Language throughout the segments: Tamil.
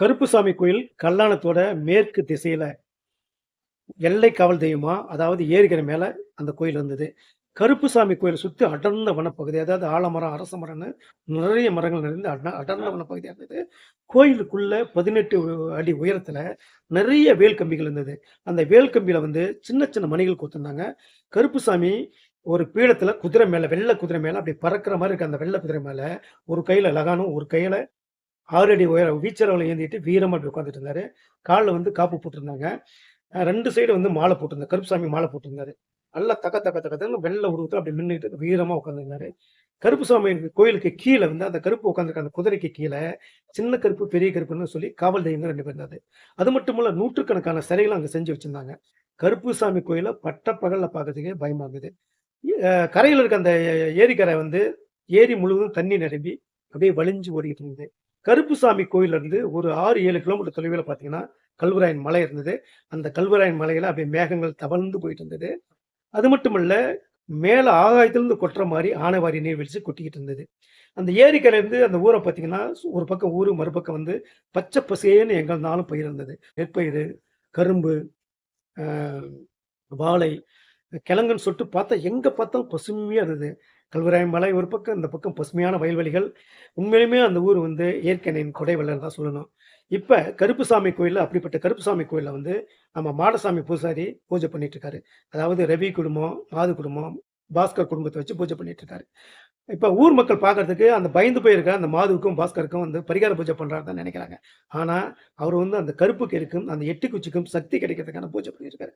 கருப்புசாமி கோயில் கல்லாணத்தோட மேற்கு திசையில் எல்லை காவல் தெய்வமா, அதாவது ஏரிக்கரை மேலே அந்த கோயில் இருந்தது. கருப்புசாமி கோயில் சுற்றி அடர்ந்த வனப்பகுதி. அதாவது ஆலமரம், அரச மரம்னு நிறைய மரங்கள் நிறைந்து அட அடர்ந்த வனப்பகுதியாக இருந்தது. கோயிலுக்குள்ள 18 அடி உயரத்தில் நிறைய வேல் கம்பிகள் இருந்தது. அந்த வேல் கம்பியில் வந்து சின்ன சின்ன மணிகள் கொடுத்துருந்தாங்க கருப்புசாமி ஒரு பீடத்தில் குதிரை மேலே வெள்ளை குதிரை மேலே அப்படி பறக்கிற மாதிரி இருக்குது அந்த வெள்ளை குதிரை மேலே ஒரு கையில் லகானும், ஒரு கையில் ஆறு அடி உயர வீச்சரவல ஏந்திட்டு வீரமாக அப்படி உட்காந்துட்டு இருந்தாரு. காலில் வந்து காப்பு போட்டிருந்தாங்க. ரெண்டு சைடு வந்து மாலை போட்டிருந்தார் கருப்புசாமி மாலை போட்டிருந்தாரு. நல்லா தக்க தக்க தக்க வெள்ள உருவத்தில் அப்படி நின்னுட்டு வீரமாக உட்காந்துருந்தாரு கருப்புசாமி கோயிலுக்கு கீழே வந்து அந்த கருப்பு உட்காந்துருக்க அந்த குதிரைக்கு கீழே சின்ன கருப்பு, பெரிய கருப்புன்னு சொல்லி காவல் தெய்வங்க ரெண்டு பேர் இருந்தாரு. அது மட்டும் இல்லை நூற்றுக்கணக்கான சிலைகளும் அங்கே செஞ்சு வச்சுருந்தாங்க கருப்புசாமி கோயிலை பட்டப்பகலில் பார்க்கறதுக்கே பயமாகுது இருந்தது. அ இருக்க அந்த ஏரிக்கரை வந்து ஏரி முழுவதும் தண்ணி நிரம்பி அப்படியே வழிஞ்சு ஓடிக்கிட்டு இருந்தது. கருப்புசாமி கோயில்ல இருந்து ஒரு 6, 7 கிலோமீட்டர் தொலைவில் பார்த்தீங்கன்னா, கல்வராயன் மலை இருந்தது. அந்த கல்வராயன் மலையில் அப்படியே மேகங்கள் தவழ்ந்து போயிட்டு இருந்தது. அது மட்டுமல்ல, மேலே ஆகாயத்திலிருந்து கொட்டுற மாதிரி ஆனவாரி நீர்வீழ்ச்சி கொட்டிக்கிட்டு இருந்தது. அந்த ஏரிக்கரையிலிருந்து அந்த ஊரை பார்த்தீங்கன்னா, ஒரு பக்கம் ஊர் மறுபக்கம் வந்து பச்சை பசேன்னு எங்கள்னாலும் இருந்தாலும் பயிர் இருந்தது. நெற்பயிர் கரும்பு, வாழை, கிழங்குன்னு சொல்லிட்டு பார்த்தா எங்கே பார்த்தாலும் பசுமையாக இருந்தது. கல்வராயன் மலை ஒரு பக்கம், இந்த பக்கம் பசுமையான வயல்வெளிகள். உண்மையிலுமே அந்த ஊர் வந்து இயற்கையின் கொடை வள்ளல்ன்னு தான் சொல்லணும். இப்போ கருப்புசாமி கோயிலில் அப்படிப்பட்ட கருப்புசாமி கோயிலில் வந்து நம்ம மாடசாமி பூசாரி பூஜை பண்ணிட்டு இருக்காரு. அதாவது ரவி குடும்பம், மாது குடும்பம், பாஸ்கர் குடும்பத்தை வச்சு பூஜை பண்ணிட்டு இருக்காரு. இப்போ ஊர் மக்கள் பார்க்கறதுக்கு அந்த பயந்து போயிருக்க அந்த மாதுவுக்கும், பாஸ்கருக்கும் வந்து பரிகார பூஜை பண்ணுறாரு தான் நினைக்கிறாங்க ஆனால் அவர் வந்து அந்த கருப்புக்கு இருக்கும், அந்த எட்டு குச்சிக்கும் சக்தி கிடைக்கிறதுக்கான பூஜை பண்ணியிருக்காரு.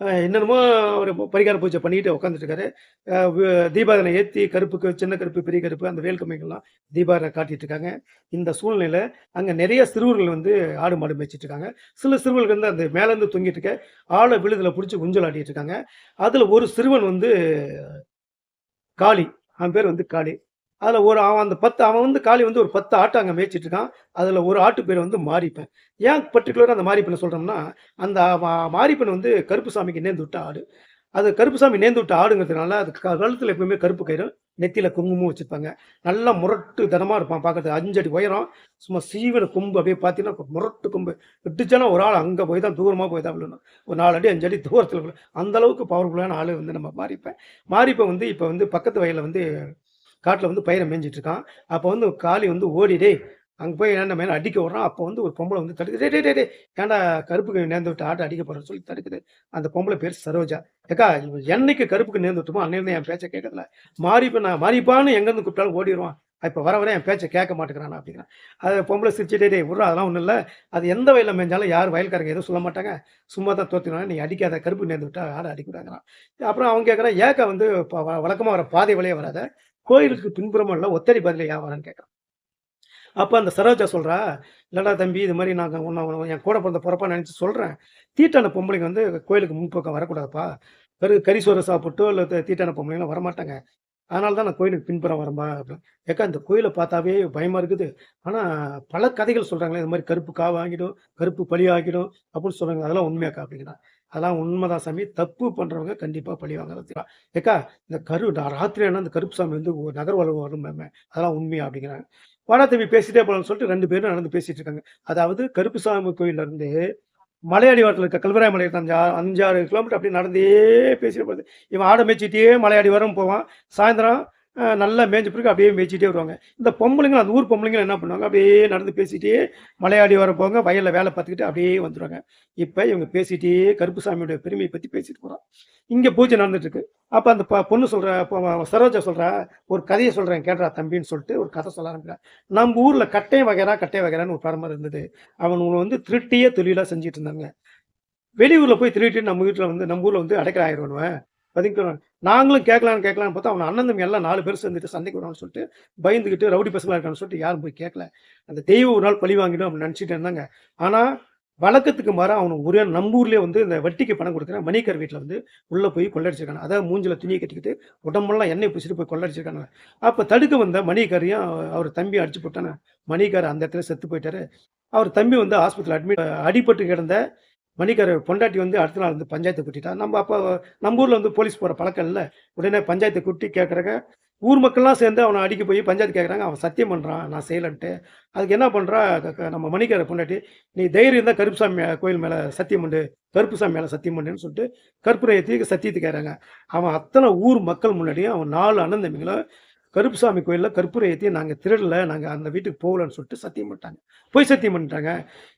என்னென்னமோ ஒரு பரிகார பூஜை பண்ணிட்டு உட்காந்துட்டு இருக்காரு. அ ஏற்றி கருப்புக்கு சின்ன கருப்பு, பெரிய கருப்பு அந்த வேல் கம்பிகள்லாம் தீபாராதனை காட்டிட்டு இருக்காங்க. இந்த சூழ்நிலையில் அங்கே நிறைய சிறுவர்கள் வந்து ஆடு, மாடு மேய்ச்சிட்டு இருக்காங்க. சில சிறுவர்கள் வந்து அந்த மேலேருந்து தொங்கிட்டு இருக்க ஆளை விழுதில் பிடிச்சி குஞ்சல் ஆடிட்டு இருக்காங்க. அதில் ஒரு சிறுவன் வந்து காளி. அவன் பேர் வந்து காளி. அதில் ஒரு அவன் அந்த 10 அவன் வந்து காளி வந்து ஒரு பத்து ஆட்டை அங்கே மேய்ச்சிட்டு இருக்கான். அதில் ஒரு ஆட்டு பேர் வந்து மாறிப்பேன் ஏன் பர்டிகுலராக அந்த மாரிப்பெண்ணை சொல்கிறோம்னா அந்த மாரிப்பெண் வந்து கருப்புசாமிக்கு நேர்ந்து விட்ட ஆடு. அது கருப்புசாமி நேர்ந்து விட்ட ஆடுங்கிறதுனால, அது க எப்பவுமே கருப்பு கயிறும், நெத்தியில் குங்குமம் வச்சுருப்பாங்க நல்லா முரட்டு தனமாக இருப்பான் பார்க்குறது அஞ்சு அடி உயரம். சும்மா சீவன கொம்பு அப்படியே பார்த்தீங்கன்னா, முரட்டு கொம்பு. இடிச்சானா ஒரு ஆள் அங்கே போய் தான் தூரமாக போய் தான் விழுணும் ஒரு நாலு அடி, அஞ்சு அடி தூரத்தில் விழும். அந்த அளவுக்கு பவர்ஃபுல்லான ஆள் வந்து நம்ம மாறிப்பேன் மாரிப்பன் வந்து இப்போ வந்து பக்கத்து வயலில் வந்து காட்டில் வந்து பயிரை மேய்ஞ்சிட்டு இருக்கான். அப்போ வந்து காளி வந்து ஓடிடே அங்கே போய் ஏன்டா மேலே அடிக்க விட்றான் அப்போ வந்து ஒரு பொம்பளை வந்து தடுக்குது. டே டே டே ஏன்டா கருப்புக்கு நேர்ந்து விட்டு ஆட்டை அடிக்க போகிறேன்னு சொல்லி தடுக்குது. அந்த பொம்பளை பேர் சரோஜா. "ஏக்கா என்னைக்கு கருப்புக்கு நேர்ந்து விட்டுமோ அன்னையிலருந்து என் பேச்சை கேட்கறதில்ல. மாறிப்ப நான் மாறிப்பான்னு எங்கேருந்து கூப்பிட்டாலும் ஓடிடுவான் இப்போ வர வர என் பேச்சை கேட்க மாட்டேங்கிறான் அப்படிங்கிறான். அது பொம்பளை சிரிச்சுட்டே டே டேய் விட்றா அதெல்லாம் ஒன்றும் இல்லை அது எந்த வயலில் மேய்ஞ்சாலும் யாரும் வயல்காரங்க எதுவும் சொல்ல மாட்டாங்க. சும்மா தான் தோத்துருவாங்க. நீ அடிக்காத கருப்பு நேர்ந்து விட்டா ஆடை அடிக்கிறாங்கிறான் அப்புறம் அவன் கேட்குறான் "ஏக்கா வந்து வழக்கமாக வ வர பாதை வழியே வராத. கோயிலுக்கு பின்புறமா உள்ள ஒத்தடி பதில ஏன் கேட்குறான் அப்போ அந்த சரோஜா சொல்கிறா "இல்லடா தம்பி இது மாதிரி நாங்கள் உன்ன என் கூட பிறந்த பிறப்பா நினச்சி சொல்கிறேன் தீட்டான பொம்பளைங்க வந்து கோயிலுக்கு முன்பக்கம் வரக்கூடாதுப்பா. வெறும் கறி சாப்பிட்டோ இல்லை தீட்டான பொம்பளைங்கலாம் வரமாட்டாங்க. அதனால தான் நான் கோயிலுக்கு பின்புறம் வரம்பா அப்படின்னு. "ஏக்கா இந்த கோயிலை பார்த்தாவே பயமாக இருக்குது. ஆனால் பல கதைகள் சொல்கிறாங்களே இது மாதிரி கருப்பு காவு கருப்பு பலி ஆகிடும் அப்படின்னு சொல்கிறாங்க அதெல்லாம் உண்மையாக்கா?" அப்படிங்கிறான். "அதெல்லாம் உண்மைதான் சாமி. தப்பு பண்ணுறவங்க கண்டிப்பாக பழி வாங்கதான் ஏக்கா இந்த கரு ராத்திரி ஆனால் இந்த கருப்புசாமி வந்து நகர்வலம் வரும் அதெல்லாம் உண்மையா?" அப்படிங்கிறாங்க. "வாடா தம்பி பேசிட்டே போகலாம்னு சொல்லிட்டு ரெண்டு பேரும் நடந்து பேசிட்டு இருக்காங்க. அதாவது கருப்புசாமி கோயில்ல கோயிலேருந்து மலை இருக்க கல்வராய மலை 5, 5, 6 கிலோமீட்டர் அப்படியே நடந்தே பேசிட்டு போகிறது இவன் ஆடை மேய்ச்சிட்டே மலையாடி அடிவாரம் போவான். சாயந்தரம் நல்லா மேய்ஞ்ச பிறகு அப்படியே மேய்ச்சிட்டே வருவாங்க. இந்த பொம்பளைங்க அந்த ஊர் பொம்பளைங்க என்ன பண்ணுவாங்க, அப்படியே நடந்து பேசிகிட்டே மலையாடி வர போங்க வயலில் வேலை பார்த்துக்கிட்டு அப்படியே வந்துடுவாங்க இப்போ இவங்க பேசிகிட்டே கருப்புசாமியோட பெருமையை பற்றி பேசிட்டு போகிறான் இங்கே பூஜை நடந்துட்டுருக்கு அப்போ அந்த ப பொண்ணு சொல்கிற சரோஜா சொல்கிறா "ஒரு கதையை சொல்கிறேன் கேட்றா தம்பின்னு" சொல்லிட்டு ஒரு கதை சொல்ல ஆரம்பிக்கிறா. நம்ம ஊரில் கட்டை வகைரா, கட்டை வகைரான்னு ஒரு பரம்பரை இருந்தது. அவனுங்களை வந்து திருட்டியே தொழிலாக செஞ்சுட்டு இருந்தாங்க. வெளியூரில் போய் திருடிட்டு நம்ம வீட்டில் வந்து நம்ம ஊரில் வந்து அடைக்கிற ஆயிருவானுவன். பதுங்கிக்குவான். நாங்களும் கேட்கலான்னு கேட்கலான்னு பார்த்தா, அவன் அண்ணன் தம்பி எல்லாம் நாலு பேர் சேர்ந்துட்டு சண்டைக்கு வருவான்னு சொல்லிட்டு, பயந்துக்கிட்டு ரவுடி பசங்களாக இருக்கான்னு சொல்லிட்டு யாரும் போய் கேட்கல. அந்த தெய்வம் ஒரு நாள் பழி வாங்கிடும் அப்படின்னு நினச்சிட்டு இருந்தாங்க. ஆனால் வழக்கத்துக்கு மாற அவனுங்க ஒரே நம்பூர்லேயே வந்து இந்த வட்டிக்கு பணம் கொடுக்குறேன் மணிக்கர் வீட்டில் வந்து உள்ளே போய் கொள்ளடிச்சிருக்காங்க அதாவது மூஞ்சில் துணியை கட்டிக்கிட்டு, உடம்பெல்லாம் எண்ணெய் பிடிச்சிட்டு போய் கொள்ளடிச்சிருக்காங்க அப்போ தடுக்க வந்த மணியக்காரையும் அவர் தம்பி அடிச்சு போட்டானே. மணிக்கார் அந்த இடத்துல செத்து போயிட்டாரு. அவர் தம்பி வந்து ஹாஸ்பிட்டல் அட்மிட் அடிபட்டு கிடந்த மணிக்கார பொண்டாட்டி வந்து அடுத்த நாள் வந்து பஞ்சாயத்தை கூட்டிட்டா. நம்ம அப்போ நம்ம ஊரில் வந்து போலீஸ் போகிற பழக்கம் இல்லை உடனே பஞ்சாயத்தை கூட்டி கேட்கறாங்க. ஊர் மக்கள்லாம் சேர்ந்து அவனை அடிக்க போய் பஞ்சாயத்து கேட்குறாங்க. அவன் சத்தியம் பண்ணுறான் நான் செய்யலன்ட்டு. அதுக்கு என்ன பண்ணுறா க நம்ம மணிக்கார பொண்டாட்டி, "நீ தைரியம் தான் கருப்புசாமி மே கோயில் மேலே சத்தியம் பண்ணு. கருப்புசாமி மேலே சத்தியம் பண்ணுன்னு" சொல்லிட்டு கற்பூரம் சத்தியத்துக்கு கேட்குறாங்க. அவன் அத்தனை ஊர் மக்கள் முன்னாடியும் அவன் நாலு அண்ணன் தம்பிங்களும் கருப்புசாமி கோயிலில் கற்பூரம் ஏத்தி, நாங்கள் திருடல. நாங்கள் அந்த வீட்டுக்கு போகலன்னு" சொல்லிட்டு சத்தியம் பண்ணிட்டாங்க. போய் சத்தியம் பண்ணிட்டாங்க.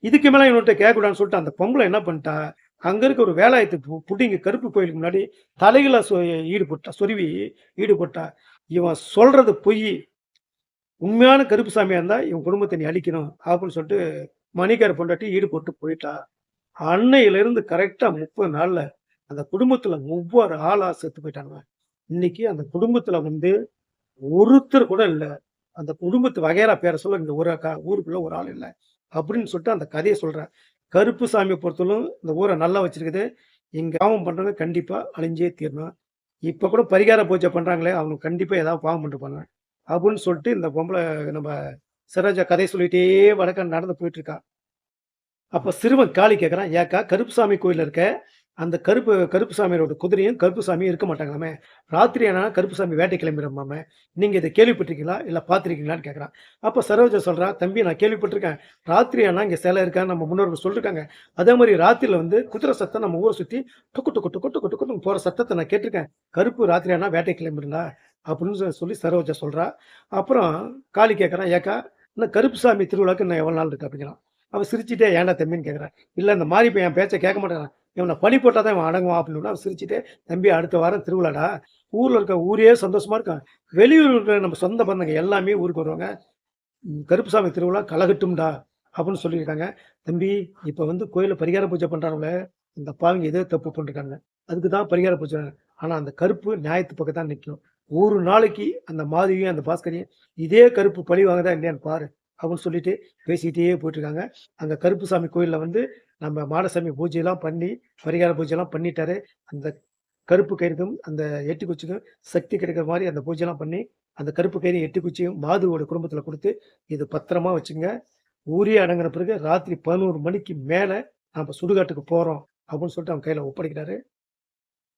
இதுக்கு மேலே இவன்கிட்ட கேட்கக்கூடாதுன்னு சொல்லிட்டு அந்த பொம்பளை என்ன பண்ணிட்டா, அங்கே இருக்க ஒரு வேலாயத்துக்கு பு கருப்பு கோயிலுக்கு முன்னாடி தலைகளை சொ ஈடுபட்டா. சொருவி ஈடுபட்டா. இவன் சொல்கிறது பொய் உண்மையான கருப்புசாமியாக இருந்தால் இவன் குடும்பத்தை நீ அழிக்கணும். அப்படின்னு சொல்லிட்டு மணிக்கார பொண்டாட்டி ஈடுபட்டு போயிட்டா. அன்னையிலிருந்து கரெக்டாக முப்பது நாளில் அந்த குடும்பத்தில் ஒவ்வொரு ஆளாக செத்து போயிட்டாங்க இன்னைக்கு அந்த குடும்பத்தில் வந்து ஒருத்தர் கூட இல்லை அந்த குடும்பத்து வகையறா பேர சொல்ல இந்த ஒரு ஊருக்குள்ள ஒரு ஆள் இல்லை அப்படின்னு சொல்லிட்டு அந்த கதைய சொல்றேன். கருப்புசாமிய பொறுத்தவரைக்கும் இந்த ஊரை நல்லா வச்சிருக்குது. இங்க பாவம் பண்றவங்க கண்டிப்பா அழிஞ்சே தீரணும். இப்ப கூட பரிகார பூஜை பண்றாங்களே, அவங்க கண்டிப்பா ஏதாவது பாவம் பண்ணிருப்பாங்க. அப்படின்னு சொல்லிட்டு இந்த பொம்பளை நம்ம சிராஜா கதை சொல்லிட்டே வடக்க நடந்து போயிட்டு அப்போ அப்ப சிறுவன் காளி கேட்கிறான், "ஏக்கா கருப்புசாமி கோயில்ல இருக்க அந்த கருப்பு கருப்புசாமியோட குதிரையும், கருப்புசாமியும் இருக்க மாட்டாங்களாமே. ராத்திரி ஆனா கருப்புசாமி வேட்டை கிளம்பிடுமாமே நீங்கள் இதை கேள்விப்பட்டிருக்கீங்களா? இல்லை பார்த்துருக்கீங்களான்னு கேட்குறான் அப்போ சரோஜா சொல்கிறான் "தம்பி நான் கேள்விப்பட்டிருக்கேன். ராத்திரி ஆனால் இங்கே சிலை இருக்கான்னு நம்ம முன்னோர்கள் சொல்லிருக்காங்க. அதே மாதிரி ராத்திரியில் வந்து குதிரை சத்தம் நம்ம ஊரை சுற்றி டொக்கு டொக்கு டொக்கு டொக்கு டொக்கு போகிற சத்தத்தை நான் கேட்டிருக்கேன் கருப்பு ராத்திரி ஆனால் வேட்டை கிளம்பிடுங்களா அப்படின்னு சொல்லி சரோஜா சொல்கிறா அப்புறம் காளி கேட்குறான் "ஏக்கா இன்னும் கருப்புசாமி திருவிழாக்கு நான் எவ்வளோ நாள் இருக்கு?" அப்படிங்கிறான். அவன் சிரிச்சுட்டே, "ஏன்டா தம்பின்னு?" கேட்குறான் இல்லை இந்த மாதிரி இப்போ என் பேச்சை கேட்க மாட்டேங்கிறான். இவனை பழி போட்டால் தான் இவன் அடங்குவான்." அப்படின்னு அவன் சிரிச்சுட்டு "தம்பி அடுத்த வாரம் திருவிழாடா. ஊரில் இருக்க ஊரே சந்தோஷமாக இருக்கும். வெளியூரில் இருக்கிற நம்ம சொந்த பந்தங்க எல்லாமே ஊருக்கு வருவாங்க. கருப்புசாமி திருவிழா கலகட்டும்டா." அப்படின்னு சொல்லியிருக்காங்க. "தம்பி இப்போ வந்து கோயிலில் பரிகார பூஜை பண்ணுறாங்களே இந்த பாவிங்க ஏதோ தப்பு பண்ணிருக்காங்க. அதுக்கு தான் பரிகார பூஜை. ஆனால் அந்த கருப்பு நியாயத்து பக்கம் தான் நிக்கும். ஒரு நாளைக்கு அந்த மாதவியும், அந்த பாஸ்கரையும் இதே கருப்பு பழி வாங்குதா இல்லையான்னு பாரு." அப்படின்னு சொல்லிட்டு பேசிக்கிட்டே போயிட்டுருக்காங்க. அங்கே கருப்புசாமி கோயிலில் வந்து நம்ம மாடசாமி பூஜையெல்லாம் பண்ணி, பரிகார பூஜைலாம் பண்ணிட்டாரு. அந்த கருப்பு கயிறுக்கும், அந்த எட்டு குச்சிக்கும் சக்தி கிடைக்கிற மாதிரி அந்த பூஜைலாம் பண்ணி, அந்த கருப்பு கயிறையும், எட்டு குச்சியும் மாதுவோட குடும்பத்தில் கொடுத்து "இது பத்திரமா வச்சுங்க ஊரே அடங்குற பிறகு ராத்திரி 11 மணிக்கு மேலே நாம் சுடுகாட்டுக்கு போகிறோம் அப்படின்னு சொல்லிட்டு அவன் கையில் ஒப்படைக்கிறாரு.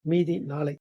மீதி நாளை.